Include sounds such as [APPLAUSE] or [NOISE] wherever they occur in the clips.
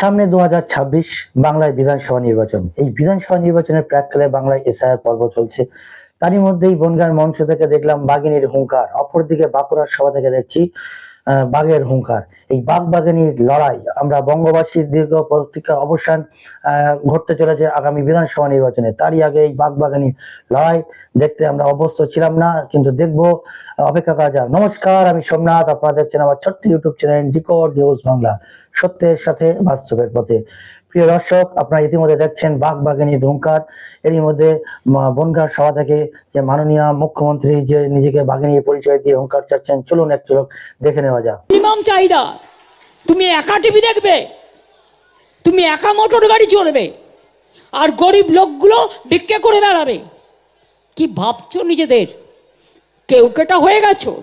সামনে দু হাজার ছাব্বিশ বাংলায় বিধানসভা নির্বাচন। এই বিধানসভা নির্বাচনের প্রাককালে বাংলায় এসআইআর পর্ব চলছে। তারই মধ্যেই বনগার মঞ্চ থেকে দেখলাম বাগিনীর হুঙ্কার। অপরদিকে বাঁকুড়ার সভা থেকে দেখছি বাঘের হুঙ্কার। এই বাঘ বাঘিনীর লড়াই, আমরা বঙ্গবাসীর দীর্ঘ প্রতীক্ষা অবসান ঘটতে চলেছে আগামী বিধানসভা নির্বাচনে। তারই আগে এই বাঘ বাঘিনীর লড়াই দেখতে আমরা অভ্যস্ত ছিলাম না, কিন্তু দেখব, অপেক্ষা করা যাক। নমস্কার, আমি সোমনাথ, আপনারা দেখছেন আমার ছোট্ট YouTube channel decode news Bangla. সত্যের সাথে বাস্তবের পথে। প্রিয় দর্শক, আপনারা ইতিমধ্যে দেখছেন বাঘ বাঘিনীর হুঙ্কার এরই মধ্যে, মা- বনগাঁ সভা থেকে যে মাননীয় মুখ্যমন্ত্রী যে নিজেকে বাঘিনীর পরিচয় দিয়ে হুঙ্কার চাচ্ছেন, চলুন এক চলক দেখে নেওয়া যাক। মিনিমাম চাহিদা, তুমি একা টিভি দেখবে, তুমি একা মোটর গাড়ি চড়বে, আর গরিব লোকগুলো ভিক্ষে করে বেড়াবে। কি ভাবছ নিজেদের? কেউ কেটা হয়ে গেছো?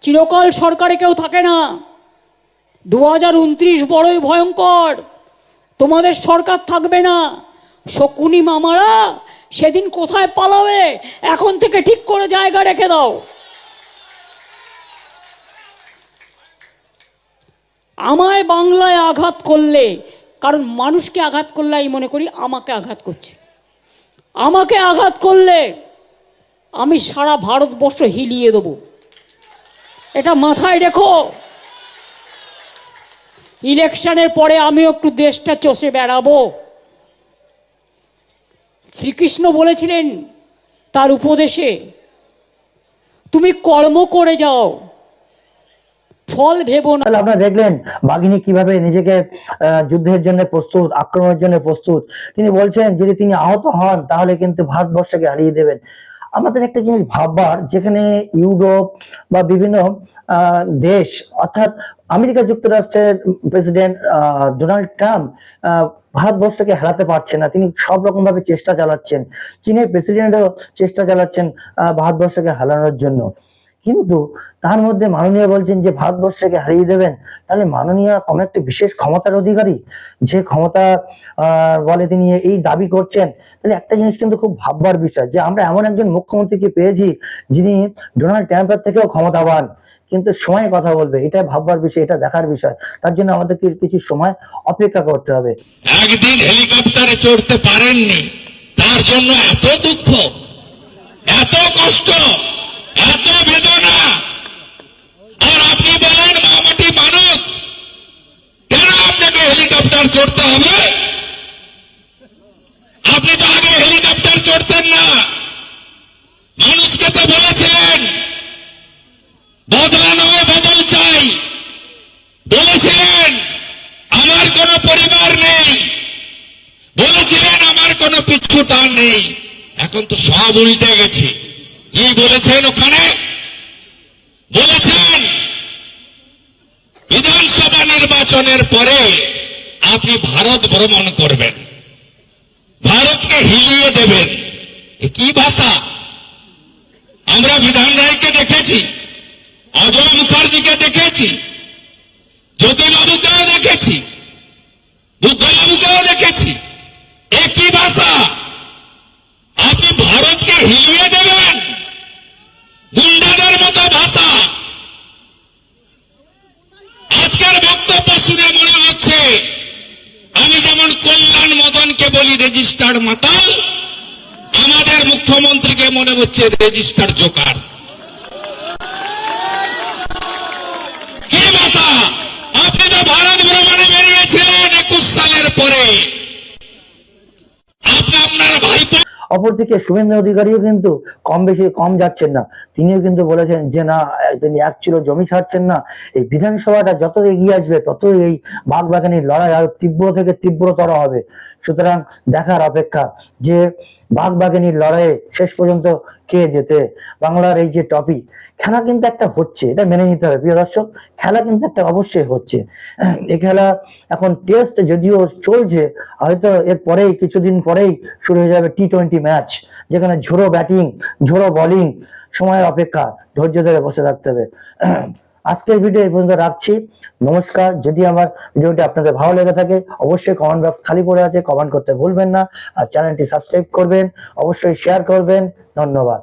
চিরকাল সরকারে কেউ থাকে না। দু হাজার উনত্রিশ বড়ই ভয়ঙ্কর। তোমাদের সরকার থাকবে না। শকুনি মামারা সেদিন কোথায় পালাবে? এখন থেকে ঠিক করে জায়গা রেখে দাও। আমায় বাংলায় আঘাত করলে, কারণ মানুষকে আঘাত করলে আমি মনে করি আমাকে আঘাত করছে। আমাকে আঘাত করলে আমি সারা ভারতবর্ষ হিলিয়ে দেবো। এটা মাথায় রেখো। ইলেকশনের পরে আমিও একটু দেশটা চষে বেড়াবো। শ্রীকৃষ্ণ বলেছিলেন তার উপদেশে, তুমি কর্ম করে যাও, ফল ভেবো না। আপনারা দেখলেন, বাঘিনী কীভাবে নিজেকে যুদ্ধের জন্য প্রস্তুত, আক্রমণের জন্য প্রস্তুত। তিনি বলছেন, যদি তিনি আহত হন, তাহলে কিন্তু ভারতবর্ষকে হারিয়ে দেবেন। আমাদের একটা জিনিস ভাববার, যেখানে ইউরোপ বা বিভিন্ন দেশ, অর্থাৎ আমেরিকা যুক্তরাষ্ট্রের প্রেসিডেন্ট ডোনাল্ড ট্রাম্প ভারতবর্ষকে হারাতে পারছে না। তিনি সব রকম ভাবে চেষ্টা চালাচ্ছেন। চীনের প্রেসিডেন্টও চেষ্টা চালাচ্ছেন ভারতবর্ষকে হারানোর জন্য। কিন্তু তার মধ্যে মাননীয় বলছেন যে ভারতবর্ষকে হারিয়ে দেবেন, তাহলে মাননীয় কোনো একটা বিশেষ ক্ষমতার অধিকারী যে ক্ষমতা বলে তিনি এই দাবি করছেন, তাহলে একটা জিনিস কিন্তু খুব ভাববার বিষয় যে আমরা এমন একজন মুখ্যমন্ত্রীকে পেয়েছি যিনি ডোনাল্ড ট্রাম্পের থেকেও ক্ষমতাবান, কিন্তু সময় কথা বলবে এটা ভাববার বিষয়, এটা দেখার বিষয়, তার জন্য আমাদেরকে কিছু সময় অপেক্ষা করতে হবে। একদিন হেলিকপ্টারে চড়তে পারেননি, তার জন্য এত দুঃখ, এত কষ্ট এত বেদনা আর আপনি বলেন মামাটি মানুষ কেন আপনাকে হেলিকপ্টার চড়তে হবে। আপনি তো আগে হেলিকপ্টার চড়তেন না। মানুষকে তো বলেছিলেন বদলা নয় বদল চাই। বলেছিলেন, আমার কোনো পরিবার নেই। বলেছিলেন, আমার কোনো পিছু টান নেই। এখন তো সব উল্টে গেছে। কি বলেছেন ওখানে? বলেছেন, বিধানসভা নির্বাচনের পরে আপনি ভারত ভ্রমণ করবেন। ভারতকে হিলিয়ে দেবেন। কি ভাষা? আমরা বিধান রায়কে দেখেছি, অজয় মুখার্জিকে দেখেছি, জ্যোতিবাবুকেও দেখেছি বুদ্ধবাবুকেও দেখেছি একই ভাষা আপনি ভারতকে হিলিয়ে দেবেন গুন্ডাদের মতো ভাষা আজকের বক্তব্য শুনে মনে হচ্ছে আমি যেমন মদনকে বলি রেজিস্টার মাতাল আমাদের মুখ্যমন্ত্রীকে মনে হচ্ছে রেজিস্টার জোকার কি ভাষা আপনি তো ভারত ভ্রমণে বেরিয়েছিলেন একুশ সালের পরে আপনি আপনার ভাইপো অপরদিকে শুভেন্দু অধিকারীও কিন্তু কম বেশি কম যাচ্ছেন না। তিনিও কিন্তু বলেছেন যে, না, তিনি এক চিরো জমি ছাড়ছেন না। এই বিধানসভাটা যত এগিয়ে আসবে, তত এই বাঘ বাঘবাগানির লড়াই আরও তীব্র থেকে তীব্রতর হবে। সুতরাং দেখার অপেক্ষা যে বাঘ বাঘবাগানির লড়াইয়ে শেষ পর্যন্ত কে যেতে বাংলার এই যে টপিক খেলা কিন্তু একটা হচ্ছে, এটা মেনে নিতে হবে। প্রিয় দর্শক, খেলা কিন্তু একটা অবশ্যই হচ্ছে। এই খেলা এখন টেস্ট যদিও চলছে, হয়তো এর পরেই, কিছুদিন পরেই শুরু হয়ে যাবে টি টোয়েন্টি ম্যাচ, যেখানে ঝোড়ো ব্যাটিং, ঝোড়ো বোলিং সময়ের অপেক্ষা ধৈর্য ধরে বসে থাকতে হবে। [CLEARS THROAT] আজকের ভিডিও এই পর্যন্ত রাখছি। নমস্কার। যদি আমার ভিডিওটি আপনাদের ভালো লেগে থাকে, অবশ্যই কমেন্ট বক্স খালি পড়ে আছে কমেন্ট করতে ভুলবেন না। আর চ্যানেলটি সাবস্ক্রাইব করবেন, অবশ্যই শেয়ার করবেন। ধন্যবাদ।